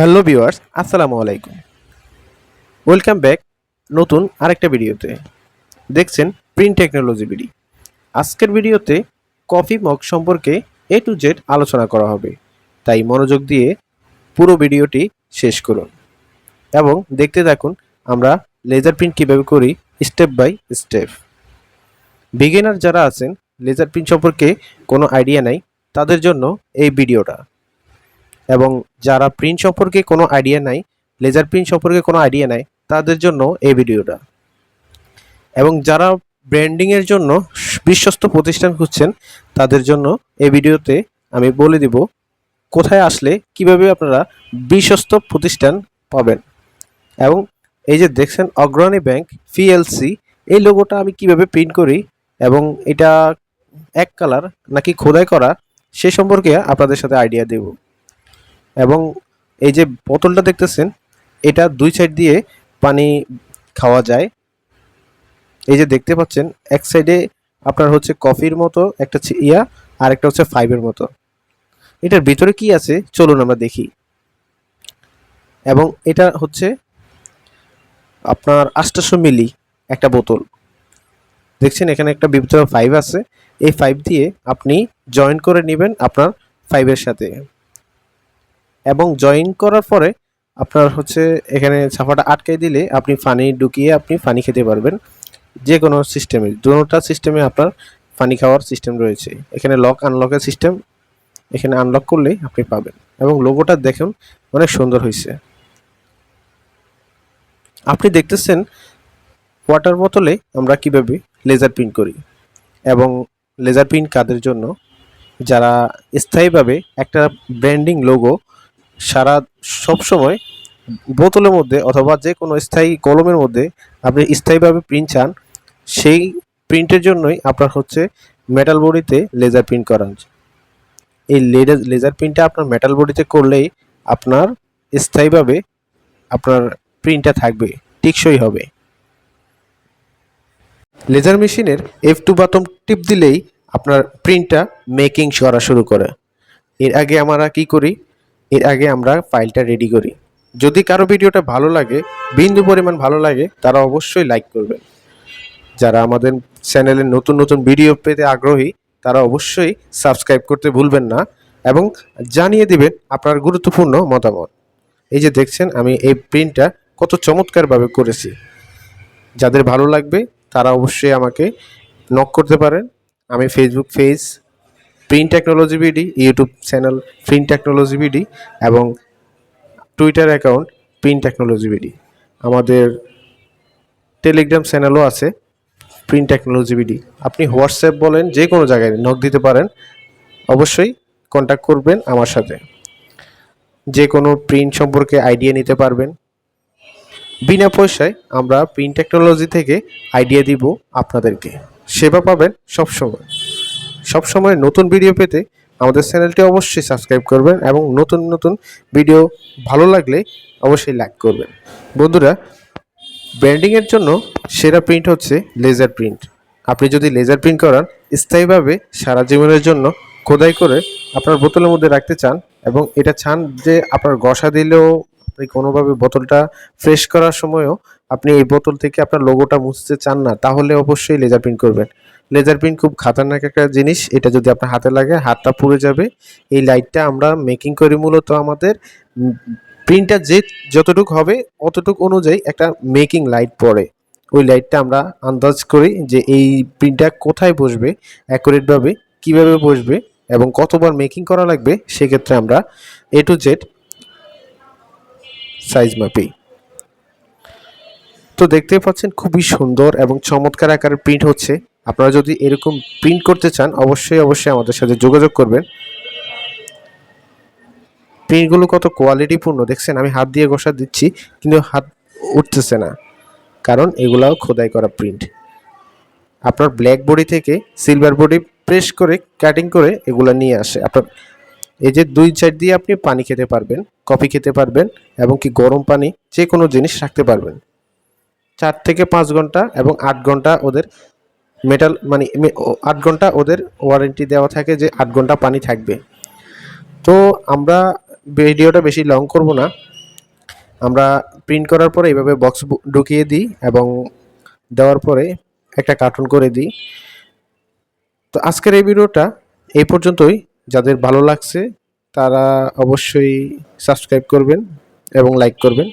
Hello viewers, আসসালামু আলাইকুম। Welcome back নতুন আরেকটা ভিডিওতে। দেখছেন প্রিন্ট টেকনোলজি বিডি। আজকের ভিডিওতে কফি মগ সম্পর্কে এ টু জেড আলোচনা করা হবে। তাই মনোযোগ দিয়ে পুরো ভিডিওটি শেষ করুন। এবং দেখতে থাকুন আমরা লেজার প্রিন্ট কীভাবে করি স্টেপ বাই স্টেপ। বিগিনার যারা আছেন, লেজার প্রিন্ট সম্পর্কে কোনো আইডিয়া নাই, তাদের জন্য এই ভিডিওটা। এবং যারা প্রিন্ট সম্পর্কে কোনো আইডিয়া নাই লেজার প্রিন্ট সম্পর্কে কোনো আইডিয়া নাই, তাদের জন্য এই ভিডিওটা। এবং যারা ব্র্যান্ডিংয়ের জন্য বিশ্বস্ত প্রতিষ্ঠান খুঁজছেন, তাদের জন্য এই ভিডিওতে আমি বলে দিব কোথায় আসলে কীভাবে আপনারা বিশ্বস্ত প্রতিষ্ঠান পাবেন। এবং এই যে দেখছেন অগ্রণী ব্যাংক পিএলসি এই লোগোটা আমি কীভাবে প্রিন্ট করি এবং এটা এক কালার নাকি খোদাই করা, সে সম্পর্কে আপনাদের সাথে আইডিয়া দেব। এবং এই যে বোতলটা দেখতেছেন, এটা দুই সাইড দিয়ে পানি খাওয়া যায়। এই যে দেখতে পাচ্ছেন, এক সাইডে আপনার হচ্ছে কফির মতো একটা ইয়া, আর একটা হচ্ছে ফাইভের মতো। এটার ভিতরে কি আছে? চলুন আমরা দেখি। এবং এটা হচ্ছে আপনার আটশোশো মিলি একটা বোতল। দেখছেন, এখানে একটা ভিতরে ফাইভ আছে। এই ফাইভ দিয়ে আপনি জয়েন করে নেবেন আপনার ফাইভের সাথে। এবং জয়েন করার পরে আপনার হচ্ছে এখানে ছাপাটা আটকাই দিলে আপনি পানি ঢুকিয়ে আপনি পানি খেতে পারবেন। যে কোনো সিস্টেমে দুটোটা সিস্টেমে আপনার পানি খাওয়ার সিস্টেম রয়েছে। এখানে লক আনলকের সিস্টেম এখানে আনলক করলে আপনি পাবেন এবং লোগোটা দেখুন, অনেক সুন্দর হয়েছে। আপনি দেখতেছেন ওয়াটার বোতলে আমরা কীভাবে লেজার প্রিন্ট করি এবং লেজার প্রিন্ট কাদের জন্য? যারা স্থায়ীভাবে একটা ব্র্যান্ডিং লোগো সারা সবসময় বোতলের মধ্যে অথবা যে কোনো স্থায়ী কলমের মধ্যে আপনি স্থায়ীভাবে প্রিন্ট চান, সেই প্রিন্টের জন্যই আপনার হচ্ছে মেটাল বডিতে লেজার প্রিন্ট করান এই লেজার লেজার প্রিন্টটা আপনার মেটাল বডিতে করলেই আপনার স্থায়ীভাবে আপনার প্রিন্টটা থাকবে, টিকসই হবে। লেজার মেশিনের এফ টু বাটন টিপ দিলেই আপনার প্রিন্টটা মেকিং করা শুরু করে। এর আগে আমরা কি করি? এর আগে আমরা ফাইলটা রেডি করি। যদি কারও ভিডিওটা ভালো লাগে, বিন্দু পরিমাণ ভালো লাগে, তারা অবশ্যই লাইক করবেন। যারা আমাদের চ্যানেলে নতুন নতুন ভিডিও পেতে আগ্রহী, তারা অবশ্যই সাবস্ক্রাইব করতে ভুলবেন না এবং জানিয়ে দিবেন আপনার গুরুত্বপূর্ণ মতামত। এই যে দেখছেন, আমি এই প্রিন্টটা কত চমৎকারভাবে করেছি। যাদের ভালো লাগবে, তারা অবশ্যই আমাকে নক করতে পারেন। আমি Facebook page print technology BD YouTube channel print technology BD এবং Twitter account print technology BD আমাদের টেলিগ্রাম চ্যানেলও আছে প্রিন্ট টেকনোলজি বিডি আপনি হোয়াটসঅ্যাপ বলেন, যে কোনো জায়গায় নক দিতে পারেন, অবশ্যই কন্ট্যাক্ট করবেন আমার সাথে। যে কোনো প্রিন্ট সম্পর্কে আইডিয়া নিতে পারবেন। বিনা পয়সায় আমরা প্রিন্ট টেকনোলজি থেকে আইডিয়া দিব আপনাদেরকে। সেবা পাবেন সবসময়। সবসময় নতুন ভিডিও পেতে আমাদের চ্যানেলটি অবশ্যই সাবস্ক্রাইব করবেন এবং নতুন নতুন ভিডিও ভালো লাগলে অবশ্যই লাইক করবেন। বন্ধুরা ব্র্যান্ডিংয়ের জন্য সেরা প্রিন্ট হচ্ছে লেজার প্রিন্ট আপনি যদি লেজার প্রিন্ট করান স্থায়ীভাবে সারা জীবনের জন্য খোদাই করে আপনার বোতলের মধ্যে রাখতে চান এবং এটা চান যে আপনার গসা দিলেও আপনি কোনোভাবে বোতলটা ফ্রেশ করার সময়ও আপনি এই বোতল থেকে আপনার লোগোটা মুছতে চান না, তাহলে অবশ্যই লেজার প্রিন্ট করবেন। লেজার প্রিন্ট খুব খাতারনাক একটা জিনিস, এটা যদি আপনার হাতে লাগে, হাতটা পুড়ে যাবে। এই লাইটটা আমরা মেকিং করি মূলত আমাদের প্রিন্টটা যে যতটুকু হবে, অতটুকু অনুযায়ী একটা মেকিং লাইট পড়ে। ওই লাইটটা আমরা আন্দাজ করি যে এই প্রিন্টটা কোথায় বসবে অ্যাকুরেটভাবে কীভাবে বসবে এবং কতবার মেকিং করা লাগবে, সেক্ষেত্রে আমরা এ টু জেড সাইজ মাপি তো দেখতে পাচ্ছেন খুবই সুন্দর এবং চমৎকার আকারের প্রিন্ট হচ্ছে। আপনারা যদি এরকম প্রিন্ট করতে চান, অবশ্যই অবশ্যই আমাদের সাথে যোগাযোগ করবেন। প্রিন্টগুলো কত কোয়ালিটিপূর্ণ দেখছেন? আমি হাত দিয়ে ঘষা দিচ্ছি, কিন্তু হাত উঠতেছে না, কারণ এগুলাও খোদাই করা প্রিন্ট আপনার ব্ল্যাক বডি থেকে সিলভার বডি প্রেস করে কাটিং করে এগুলা নিয়ে আসে। আপনার এই যে দুই সাইড দিয়ে আপনি পানি খেতে পারবেন কফি খেতে পারবেন, এবং কি গরম পানি যে কোনো জিনিস রাখতে পারবেন। চার থেকে পাঁচ ঘণ্টা এবং আট ঘণ্টা ওদের মেটাল মানে আট ঘণ্টা ওদের ওয়ারেন্টি দেওয়া থাকে যে আট ঘণ্টা পানি থাকবে। তো আমরা ভিডিওটা বেশি লং করব না। আমরা প্রিন্ট করার পরে এইভাবে বক্স ঢুকিয়ে দিই এবং দেওয়ার পরে একটা কার্টুন করে দিই। তো আজকের এই ভিডিওটা এই পর্যন্তই। যাদের ভালো লাগছে তারা অবশ্যই সাবস্ক্রাইব করবেন এবং লাইক করবেন।